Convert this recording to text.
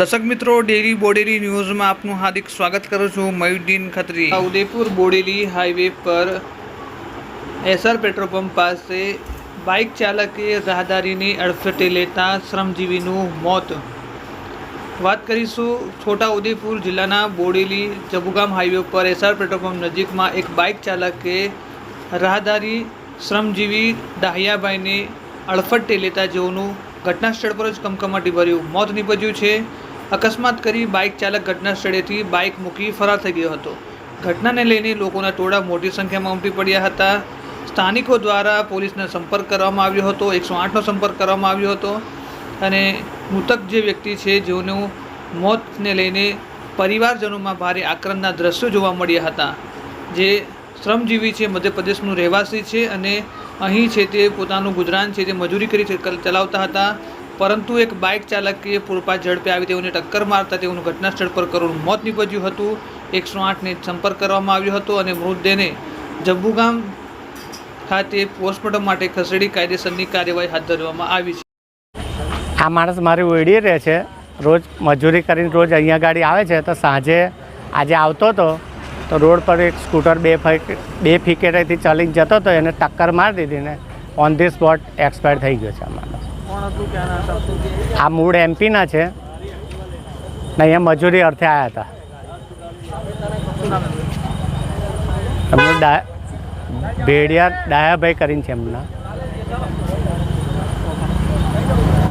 દર્શક મિત્રો, ડેરી બોડેલી ન્યૂઝમાં આપનું હાર્દિક સ્વાગત કરું છું. મયુદ્દીન ખત્રી. ઉદયપુર બોડેલી હાઈવે પર એસઆર પેટ્રોલ પંપ પાસે બાઇક ચાલકે રાહદારીની અડફેટે લેતા શ્રમજીવીનું મોત. વાત કરીશું છોટા ઉદેપુર જિલ્લાના બોડેલી જબુગામ હાઈવે પર એસઆર પેટ્રોલ પંપ નજીકમાં એક બાઇક ચાલકે રાહદારી શ્રમજીવી દાહિયાભાઈને અડફટે લેતા જેઓનું ઘટના સ્થળ પર જ કમકમાટી ભર્યું. મોત નીપજ્યું છે. અકસ્માત કરી બાઇક ચાલક ઘટના સ્થળેથી બાઇક મૂકી ફરાર થઈ ગયો હતો. ઘટનાને લઈને લોકોના ટોળા મોટી સંખ્યામાં ઉમટી પડ્યા હતા. સ્થાનિકો દ્વારા પોલીસને સંપર્ક કરવામાં આવ્યો હતો. એકસો આઠનો સંપર્ક કરવામાં આવ્યો હતો. અને મૃતક જે વ્યક્તિ છે જેઓનું મોતને લઈને પરિવારજનોમાં ભારે આક્રમના દ્રશ્યો જોવા મળ્યા હતા. જે શ્રમજીવી છે, મધ્યપ્રદેશનું રહેવાસી છે અને અહીં છે તે પોતાનું ગુજરાન છે તે મજૂરી કરી ચલ- ચલાવતા હતા. પરંતુ એક બાઇક ચાલકે પૂરપાટ ઝડપે આવી તેઓને ટક્કર મારતા તેઓનું ઘટના સ્થળ પર કરુણ મોત નીપજ્યું હતું. એકસો આઠને સંપર્ક કરવામાં આવ્યો હતો અને મૃતદેહને જંબુગામ ખાતે પોસ્ટમોર્ટમ માટે ખસેડી કાયદેસરની કાર્યવાહી હાથ ધરવામાં આવી છે. આ માણસ મારી ઓળીએ રહે છે. રોજ મજૂરી કરીને રોજ અહીંયા ગાડી આવે છે તો સાંજે આજે આવતો હતો તો રોડ પર એક સ્કૂટર બે બે ફીકેટેથી ચાલીને જતો હતો. એને ટક્કર મારી દીધી ને ઓન ધી સ્પોટ એક્સપાયર થઈ ગયો છે આ આ મૂળ એમપીના છે. ને અહીંયા મજૂરી અર્થે આવ્યા હતા. ભેડિયા ડાયાભાઈ કરીને છે એમના.